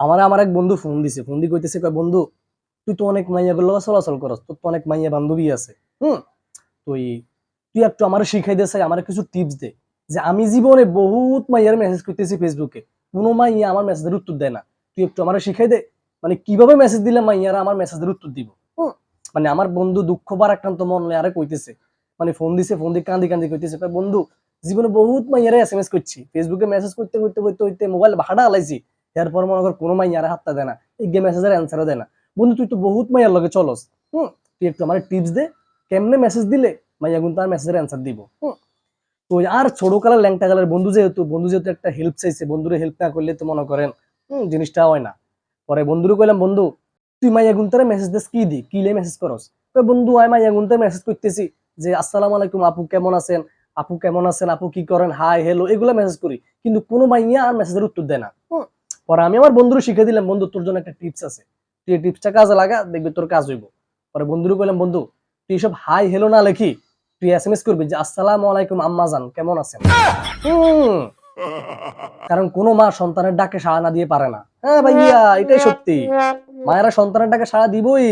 আমার আমার এক বন্ধু ফোন দিছে। ফোন দিয়ে কইতেছে, কয় বন্ধু, তুই তো অনেক মাইয়া গুলো চলাচল করস, তোর তো অনেক মাইয়া বান্ধবী আছে। হুম? তুই তুই একটু আমার শিখাই দে চাই, আমার কিছু টিপস দে। যে আমি জীবনে বহুত মাইয়ার মেসেজ করতেছি ফেসবুকে কোনো মাইয়া আমার মেসেজের উত্তর দেয় না। তুই একটু আমার শিখাই দে মানে কীভাবে মেসেজ দিলে মাইয়ারা আমার মেসেজের উত্তর দিব? হুম? মানে আমার বন্ধু দুঃখ বারাক্রান্ত মন লয়ে আরে কইতেছে মানে ফোন দিছে ফোন দিয়ে কান্দি কান্দি কইতেছে বন্ধু, জীবনে বহুত মাইয়ারে এস এম এস করছি ফেসবুকে মেসেজ করতে করতে করতে করতে মোবাইল ভাড়া আলাইছি এরপর মনে কর কোনো মাইয়ারে হাতটা দেয় না, এই মেসেজের অ্যান্সারও দেয় না। বন্ধু, তুই তো বহুত মাইয়ার লগে চলস, হুম? তুই একটু আমার টিপস দে, কেমনে মেসেজ দিলে মাইয়া কিন্তু তার মেসেজের অ্যান্সার দিব, হুম? তো আর ছোট কালার, ল্যাংটা কালার, বন্ধু যেহেতু বন্ধু যেহেতু একটা হেল্প চাইছে, বন্ধুরে হেল্প না করলে তো মনে করেন, হুম, জিনিসটা হয় না। পরে বন্ধুরে কইলাম, বন্ধু, তুই মাইয়া গুনতারে মেসেজ দিস কি দি কিলে মেসেজ করস? কই বন্ধু, আয় মাইয়া গুনতারে মেসেজ করতেছি, যে, আসসালামু আলাইকুম, আপু কেমন আছেন? আপু কেমন আছেন? আপু কি করেন? হাই হ্যালো এগুলো মেসেজ করি। কিন্তু কোনো মাইয়া আর মেসেজের উত্তর দেয় না, হুম। পরে আমি আমার বন্ধুরও শিখে দিলাম, বন্ধু, তোর জন্য একটা টিপস আছে। তুই এই টিপসটা কাজে লাগা, দেখবি তোর কাজ হইব। পরে বন্ধুরও বললাম বন্ধু, তুই সব হাই হেলো না লেখি, তুই এস এম এস করবি যে, আসসালামু আলাইকুম, আম্মা জান, কেমন আছেন। কারণ কোনো মা সন্তানের ডাকে সাড়া না দিয়ে পারে না। হ্যাঁ ভাইয়া, এটাই সত্যি। মায়েরা সন্তানের ডাকে সাড়া দিবই।